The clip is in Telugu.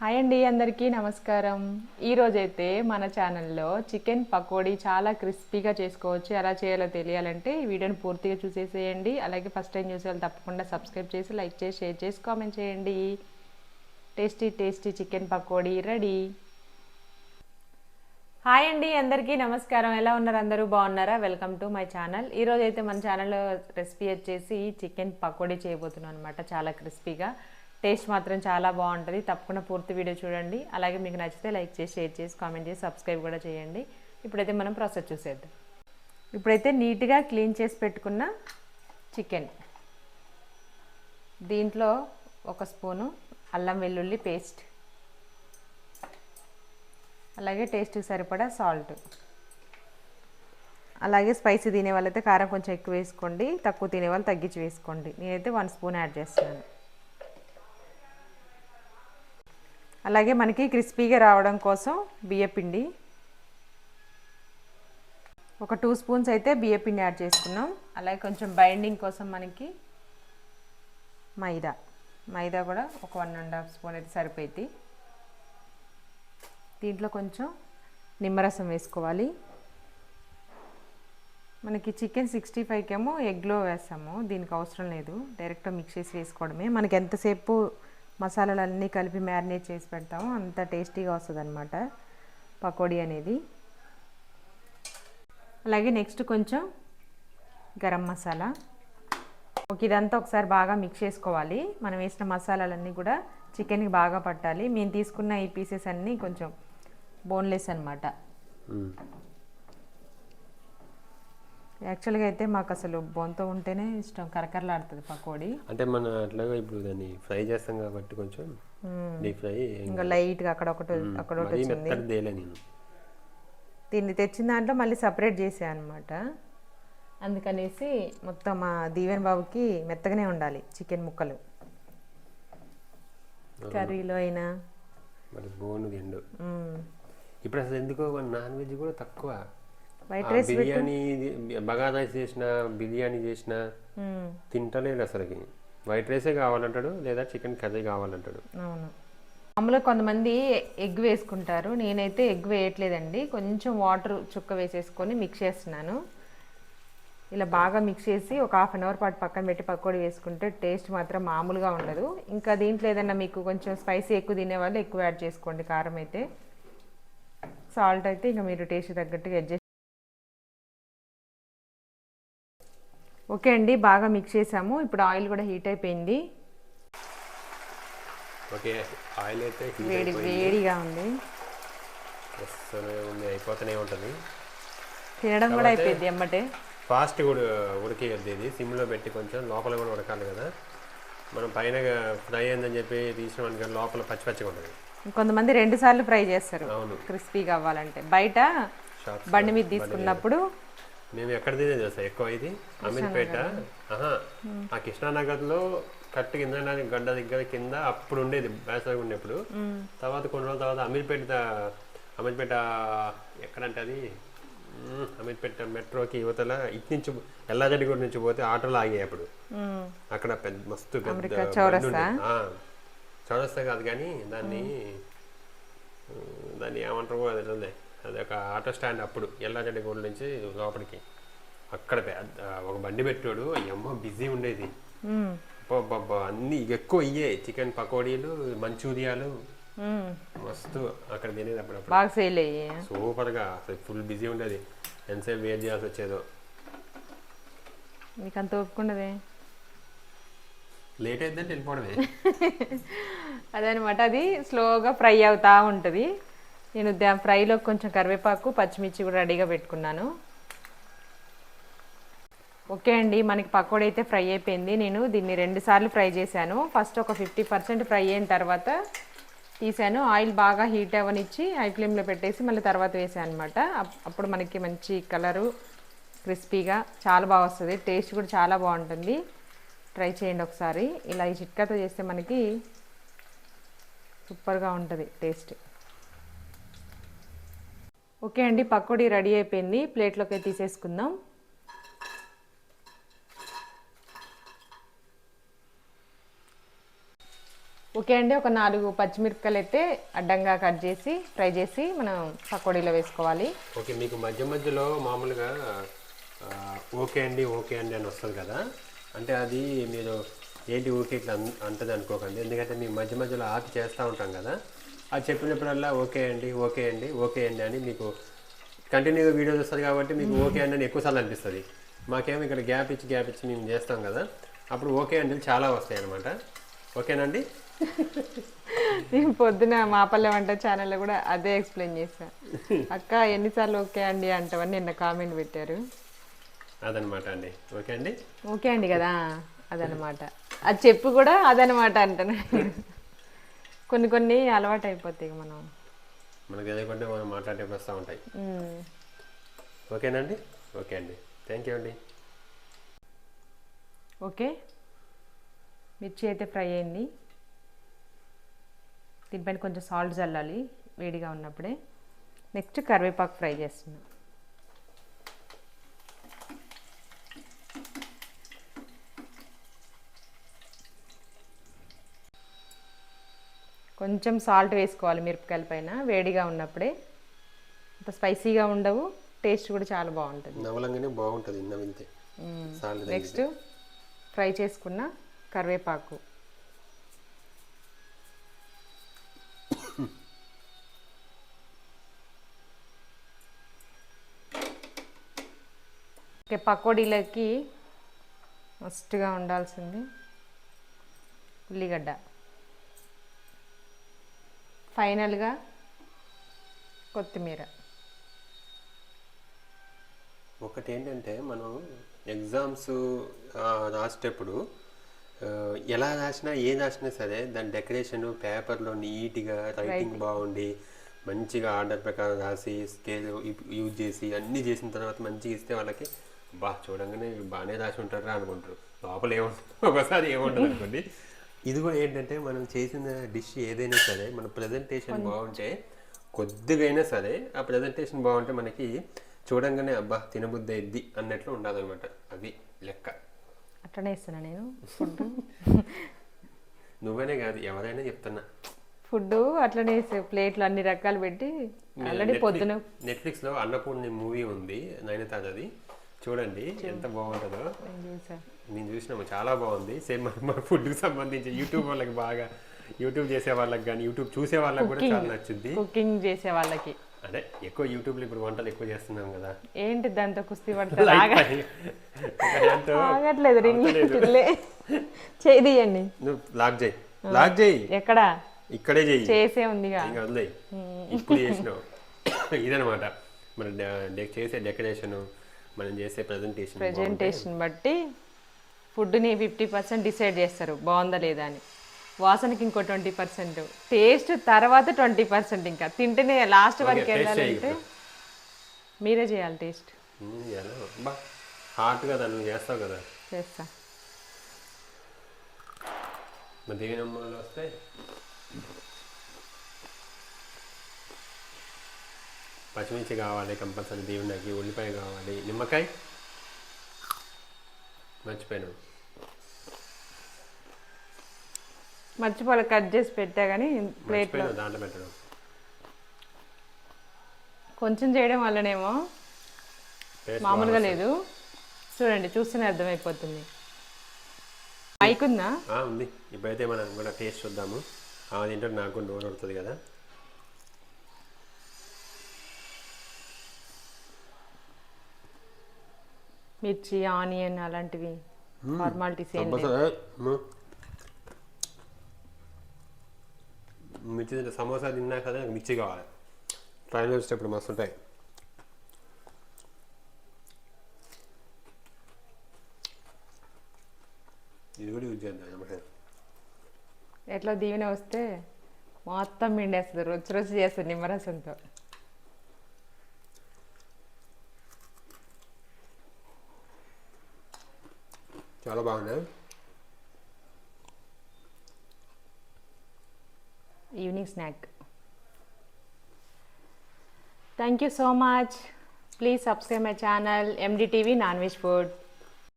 హాయ్ అండి అందరికీ నమస్కారం. ఈరోజైతే మన ఛానల్లో చికెన్ పకోడీ చాలా క్రిస్పీగా చేసుకోవచ్చు. ఎలా చేయాలో తెలియాలంటే ఈ వీడియోని పూర్తిగా చూసేసేయండి. అలాగే ఫస్ట్ టైం చూసే తప్పకుండా సబ్స్క్రైబ్ చేసి లైక్ చేసి షేర్ చేసి కామెంట్ చేయండి. Tasty tasty chicken pakodi ready. Hi అండి అందరికీ నమస్కారం. ఎలా ఉన్నారు అందరూ? బాగున్నారా? Welcome to my channel. ఈరోజైతే మన ఛానల్లో రెసిపీ వచ్చేసి చికెన్ పకోడీ చేయబోతున్నాం అనమాట చాలా క్రిస్పీగా. టేస్ట్ మాత్రం చాలా బాగుంటుంది. తప్పకుండా పూర్తి వీడియో చూడండి. అలాగే మీకు నచ్చితే లైక్ చేసి షేర్ చేసి కామెంట్ చేసి సబ్స్క్రైబ్ కూడా చేయండి. ఇప్పుడైతే మనం ప్రాసెస్ చూసేద్దాం. ఇప్పుడైతే నీట్గా క్లీన్ చేసి పెట్టుకున్న చికెన్. దీంట్లో ఒక స్పూను అల్లం వెల్లుల్లి పేస్ట్. అలాగే టేస్ట్కి సరిపడా సాల్ట్. అలాగే స్పైసీ తినే వాళ్ళైతే కారం కొంచెం ఎక్కువ వేసుకోండి. తక్కువ తినే వాళ్ళు తగ్గించి వేసుకోండి. నేనైతే వన్ స్పూన్ యాడ్ చేస్తున్నాను. అలాగే మనకి క్రిస్పీగా రావడం కోసం బియ్యపిండి ఒక టూ స్పూన్స్ అయితే బియ్యపిండి యాడ్ చేసుకున్నాం. అలాగే కొంచెం బైండింగ్ కోసం మనకి మైదా. మైదా కూడా ఒక వన్ అండ్ హాఫ్ స్పూన్ అయితే సరిపోయింది. దీంట్లో కొంచెం నిమ్మరసం వేసుకోవాలి. మనకి చికెన్ సిక్స్టీ ఫైవ్కి ఏమో ఎగ్లో వేసాము దీనికి అవసరం లేదు. డైరెక్ట్గా మిక్స్ చేసి వేసుకోవడమే. మనకి ఎంతసేపు మసాలాలు అన్నీ కలిపి మ్యారినేట్ చేసి పెడతాము. అంత టేస్టీగా వస్తుంది అనమాట పకోడీ అనేది. అలాగే నెక్స్ట్ కొంచెం గరం మసాలా. ఒక ఇదంతా ఒకసారి బాగా మిక్స్ చేసుకోవాలి. మనం వేసిన మసాలాలన్నీ కూడా చికెన్కి బాగా పట్టాలి. మేము తీసుకున్న ఈ పీసెస్ అన్నీ కొంచెం బోన్లెస్ అనమాట యాక్చువల్గా అయితే మాకు అసలు బోన్తో ఉంటేనే ఇష్టం. కరకరలాడుతుంది పకోడీ. అంటే మనం అట్లాగా ఇప్పుడు దాన్ని ఫ్రై చేస్తాం కాబట్టి కొంచెం డీప్ ఫ్రై ఇంకా లైట్గా అక్కడ ఒకటి అక్కడ ఒకటి వచ్చింది. దీన్ని తెచ్చిన దాంట్లో మళ్ళీ సపరేట్ చేసాను అనమాట అందుకనేసి మొత్తం మా దీవెన్ బాబుకి మెత్తగానే ఉండాలి చికెన్ ముక్కలు. కర్రీలో అయినా. మరి బోను ఎండు. ఇప్పుడు అసలు ఎందుకో నాన్ వెజ్ కూడా తక్కువ. వైట్ రైస్ బిర్యానీ చేసిన బిర్యానీ చేసిన. తింటలేడు అసలుకి. వైట్ రైసే కావాలంటాడు లేదా చికెన్ కర్రీ కావాలంటాడు. అవును. మామూలుగా కొంతమంది ఎగ్ వేసుకుంటారు. నేనైతే ఎగ్ వేయట్లేదండి. కొంచెం వాటర్ చుక్క వేసేసుకొని మిక్స్ చేస్తున్నాను. ఇలా బాగా మిక్స్ చేసి ఒక హాఫ్ అన్ అవర్ పాటు పక్కన పెట్టి పకోడీ వేసుకుంటే టేస్ట్ మాత్రం మామూలుగా ఉండదు. ఇంకా దీంట్లో ఏదైనా మీకు కొంచెం స్పైసీ ఎక్కువ తినేవాళ్ళు ఎక్కువ యాడ్ చేసుకోండి. కారం అయితే. సాల్ట్ అయితే ఇంకా మీరు టేస్ట్ తగ్గట్టుగా అడ్జస్ట్ ఓకే అండి బాగా మిక్స్ చేసాము. ఇప్పుడు ఆయిల్ కూడా హీట్ అయిపోయింది. ఓకే ఆయిల్ అయితే వేడి. వేడిగా ఉంది. ఉంది అయిపోతూనే ఉంటుంది. తినడం కూడా అయిపోయింది ఎమ్మటే. ఫాస్ట్ కూడా ఉడికేయద్దు ఇది. సిమ్లో పెట్టి కొంచెం లోపల కూడా ఉడకాలి కదా. మనం పైన ఫ్రై అయిందని చెప్పి తీసినామని కానీ లోపల పచ్చి పచ్చిగా ఉంటుంది. కొంతమంది రెండు సార్లు ఫ్రై చేస్తారు. అవును. క్రిస్పీగా అవ్వాలంటే. బయట బండి మీద. తీసుకున్నప్పుడు మేము ఎక్కడ తినేది తెలుసా? ఎక్కువ ఇది? అమీర్పేట. ఆహా. ఆ కృష్ణానగర్లో కట్టు కింద గడ్డ దగ్గర కింద అప్పుడు ఉండేది వేసవి ఉన్నప్పుడు తర్వాత కొన్ని రోజుల తర్వాత అమీర్పేట అమీర్పేట ఎక్కడంటే అది? అమీర్పేట మెట్రోకి యువతల ఇటు నుంచి ఎల్లాజడిగూడ నుంచి పోతే ఆటోలు ఆగాయి అప్పుడు. అక్కడ పెద్ద మస్తు పెద్ద చౌరస్తా? కాదు కానీ దాన్ని దాన్ని ఏమంటారు అది. అది ఒక ఆటో స్టాండ్ అప్పుడు ఎల్లాజడ్డిగూడ నుంచి లోపలికి. అక్కడ ఒక బండి పెట్టాడు. అమ్మో బిజీ ఉండేది. అబ్బబ్బబ్బా, అన్ని ఎక్కువ ఇయ్యే. చికెన్ పకోడీలు మంచూరియాలు. మస్తు అక్కడ తినేది అప్పుడప్పుడు. బాగా సేల్ అయ్యి సూపర్గా అసలు ఫుల్ బిజీ ఉండేది. ఎంతసేపు వెయిట్ చేయాల్సి వచ్చేదో. మీకు అంత ఒప్పుకున్నదే లేట్ అయిందంటే వెళ్ళిపోవడమే. అదనమాట అది స్లోగా ఫ్రై అవుతా ఉంటుంది. నేను దా ఫ్రైలో కొంచెం కరివేపాకు పచ్చిమిర్చి కూడా రెడీగా పెట్టుకున్నాను. ఓకే అండి మనకి పకోడీ అయితే ఫ్రై అయిపోయింది. నేను దీన్ని రెండుసార్లు ఫ్రై చేశాను. ఫస్ట్ ఒక ఫిఫ్టీ పర్సెంట్ ఫ్రై అయిన తర్వాత తీసాను ఆయిల్ బాగా హీట్ అవ్వనిచ్చి హై ఫ్లేమ్లో పెట్టేసి మళ్ళీ తర్వాత వేసాను అనమాట అప్పుడు మనకి మంచి కలరు క్రిస్పీగా చాలా బాగా వస్తుంది. టేస్ట్ కూడా చాలా బాగుంటుంది. ట్రై చేయండి ఒకసారి. ఇలా ఈ చిట్కాతో చేస్తే మనకి సూపర్గా ఉంటుంది టేస్ట్. ఓకే అండి పకోడీ రెడీ అయిపోయింది. ప్లేట్లోకి తీసేసుకుందాం. ఓకే అండి ఒక నాలుగు పచ్చిమిరపకాయలు అయితే అడ్డంగా కట్ చేసి ఫ్రై చేసి మనం పకోడీలో వేసుకోవాలి. ఓకే మీకు మధ్య మధ్యలో మామూలుగా ఓకే అండి ఓకే అండి అని వస్తుంది కదా? అంటే అది మీరు ఏంటి ఓకే ఇట్లా అంటది అనుకోకండి. ఎందుకంటే మేము మధ్య మధ్యలో ఆపి చేస్తూ ఉంటాం కదా? అది చెప్పినప్పుడల్లా ఓకే అండి ఓకే అండి ఓకే అండి అని మీకు కంటిన్యూగా వీడియోస్ వస్తుంది కాబట్టి మీకు ఓకే అండి అని ఎక్కువసార్లు అనిపిస్తుంది. మాకేమో ఇక్కడ గ్యాప్ ఇచ్చి గ్యాప్ ఇచ్చి మేము చేస్తాం కదా. అప్పుడు ఓకే అండి చాలా వస్తాయి అనమాట ఓకేనండి? నేను పొద్దున మా పల్లె వంట ఛానల్లో కూడా అదే ఎక్స్ప్లెయిన్ చేశా. అక్క ఎన్నిసార్లు ఓకే అండి అంటావని నిన్న కామెంట్ పెట్టారు. అదనమాట అండి. ఓకే అండి? ఓకే అండి కదా అదనమాట అది చెప్పు కూడా అదనమాట అంటాను. కొన్ని కొన్ని అలవాటు అయిపోతాయి మనం. మనకి ఎదుర్కొంటే మనం మాట్లాడే వస్తూ ఉంటాయి. ఓకేనండి? ఓకే అండి. థ్యాంక్ యూ అండి. ఓకే. మిర్చి అయితే ఫ్రై అయింది. దీనిపైన కొంచెం సాల్ట్ చల్లాలి వేడిగా ఉన్నప్పుడే. నెక్స్ట్ కరివేపాకు ఫ్రై చేస్తున్నాం. కొంచెం సాల్ట్ వేసుకోవాలి మిరపకాయల పైన. వేడిగా ఉన్నప్పుడే. అంత స్పైసీగా ఉండవు. టేస్ట్ కూడా చాలా బాగుంటుంది. నవలంగానే బాగుంటుంది నవ్వితే నెక్స్ట్ ఫ్రై చేసుకున్న కరివేపాకు. ఓకే పకోడీలకి మస్ట్గా ఉండాల్సింది ఉల్లిగడ్డ. ఫైనల్గా కొత్తిమీర. ఒకటి ఏంటంటే మనం ఎగ్జామ్స్ రాసేటప్పుడు ఎలా రాసినా ఏం రాసినా సరే దాని డెకరేషన్ పేపర్లో నీట్గా రైటింగ్ బాగుండి మంచిగా ఆర్డర్ ప్రకారం రాసి స్కేల్ యూజ్ చేసి అన్నీ చేసిన తర్వాత మంచిగా ఇస్తే వాళ్ళకి బా చూడంగానే బాగానే రాసి ఉంటారా అనుకుంటారు. లోపల ఏముంటుంది ఒకసారి ఏముంటుంది అనుకోండి ఇది కూడా ఏంటంటే మనం చేసిన డిష్ ఏదైనా సరే మన ప్రజెంటేషన్ బాగుంటే కొద్దిగైనా సరే ఆ ప్రజెంటేషన్ బాగుంటే మనకి చూడంగానే అబ్బా తినబుద్ధి అయింది అన్నట్లు ఉండాలన్నమాట. అది లెక్క. అట్లనే ఇస్తున్నా నేను. ఫుడ్ నువ్వనే కాదు ఎవరైనా చెప్తున్నా. ఫుడ్ అట్లనే ప్లేట్లు అన్ని రకాలు పెట్టి ఆల్రెడీ పొద్దున నెట్ఫ్లిక్స్లో అన్నపూర్ణి మూవీ ఉంది నయనతారది చూడండి ఎంత బాగుంటుందో. నేను చూసా నేను చూసినాము చాలా బాగుంది. సేమ్ మన ఫుడ్కి సంబంధించి యూట్యూబ్ వాళ్ళకి బాగా యూట్యూబ్ చేసే వాళ్ళకి కానీ యూట్యూబ్ చూసే వాళ్ళకి కూడా చాలా నచ్చుద్ది కుకింగ్ చేసే వాళ్ళకి. అంటే ఎక్కువ యూట్యూబ్లో ఇప్పుడు వంటలు ఎక్కువ చేస్తున్నాం కదా. ఏంటి దాంతో కుస్తీ ఆగట్లేదు రింగ్ చేయండి నువ్వు లాక్ చేయి. లాక్ చేయి. ఎక్కడ? ఇక్కడే చేయి. చేసే ఉందిగా. ఇంకా వదిలేయి. ఇప్పుడు చేసినావు. ఇదనమాట మన డె- చేసే డెకరేషన్ మనం చేసే ప్రజెంటేషన్ ప్రెజెంటేషన్ బట్టి ఫుడ్ని ఫిఫ్టీ పర్సెంట్ డిసైడ్ చేస్తారు. బాగుందా లేదా అని. వాసనకి ఇంకో ట్వంటీ పర్సెంట్ టేస్ట్ తర్వాత ట్వంటీ పర్సెంట్ ఇంకా. తింటేనే లాస్ట్ వరకు వెళ్ళాలంటే మీరే చేయాలి టేస్ట్ హాట్ కదా నువ్వు చేస్తావు కదా. చేస్తా. దేవినమ్మలు వస్తే పచ్చిమిర్చి కావాలి కంపల్సరీ దేవునికి ఉల్లిపాయ కావాలి నిమ్మకాయ. మర్చిపోయాను. మర్చిపోలే కట్ చేసి పెట్టా కానీ ప్లేట్లో. మర్చిపోయాను దాంట్లో పెట్టడం కొంచెం చేయడం వల్లనేమో మామూలుగా లేదు. చూడండి చూస్తేనే అర్థమైపోతుంది. మైక్ ఉందా? ఉంది. ఇప్పుడైతే మనం కూడా టేస్ట్ చూద్దాము. ఆ తింటే నాకు నోరు పడుతుంది కదా. మిర్చి ఆనియన్ అలాంటివి ఫార్మాలిటీస్ ఏం. మిర్చి తింటే సమోసా తిన్నా కదా నాకు మిర్చి కావాలి. ట్రైన్లో వచ్చేటప్పుడు మస్తు ఉంటాయి. ఇది కూడా యూజ్ చేద్దాం ఎట్లా దీవెన వస్తే మొత్తం పిండేస్తుంది రుచి రుచి చేస్తుంది నిమ్మరసంతో. చాలా బాగున్నాయి evening snack thank you so much please subscribe my channel MDTV non veg food